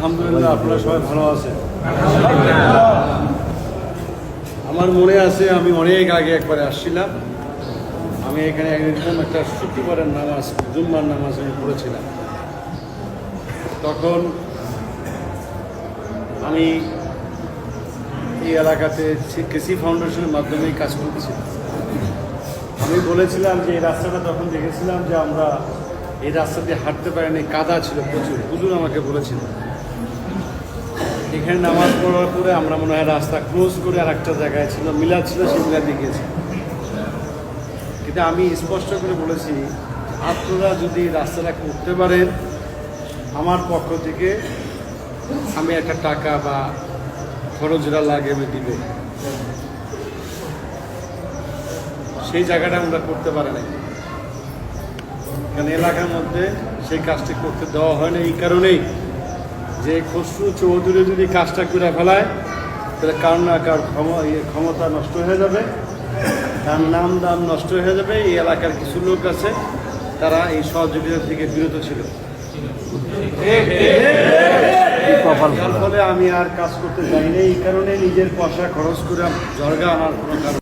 আলহামদুলিল্লাহ, আপনারা সবাই ভালো আছেন। আমার মনে আছে আমি অনেক আগে একবারে আসছিলাম। আমি এখানে একদম একটা শুক্রবারের নামাজ, জুম্মার নামাজ আমি পড়েছিলাম। তখন আমি এই এলাকাতে কৃষি ফাউন্ডেশনের মাধ্যমে কাজ করতেছিলাম। আমি বলেছিলাম যে এই রাস্তাটা তখন দেখেছিলাম যে আমরা এই রাস্তা দিয়ে হাঁটতে পারিনি, কাদা ছিল প্রচুর। হুজুর আমাকে বলেছিল এখানে নামাজ পড়ার পরে আমরা মনে হয় রাস্তা ক্লোজ করে আর একটা জায়গায় ছিল, মিলাদ ছিল, সেই মিলাদ দিয়ে কিন্তু আমি স্পষ্ট করে বলেছি, আপনারা যদি রাস্তাটা করতে পারেন, আমার পক্ষ থেকে আমি একটা টাকা বা খরচ যেটা লাগে আমি দিবে। সেই জায়গাটা আমরা করতে পারি নাই। কারণ এলাকার মধ্যে সেই কাজটি করতে দেওয়া হয় না এই কারণেই। যে খসরু চৌধুরী যদি কাজটা করে ফেলায়, তাহলে কার না কার ক্ষম- ক্ষমতা নষ্ট হয়ে যাবে। তার নাম দাম নষ্ট হয়ে যাবে। এই এলাকার কিছু লোক আছে, তারা এই সহযোগিতা থেকে বিরত ছিল। ফলে আমি আর কাজ করতে যাইনি। এই কারণে নিজের পয়সা খরচ করে জর্গা আনার কোনো কারণ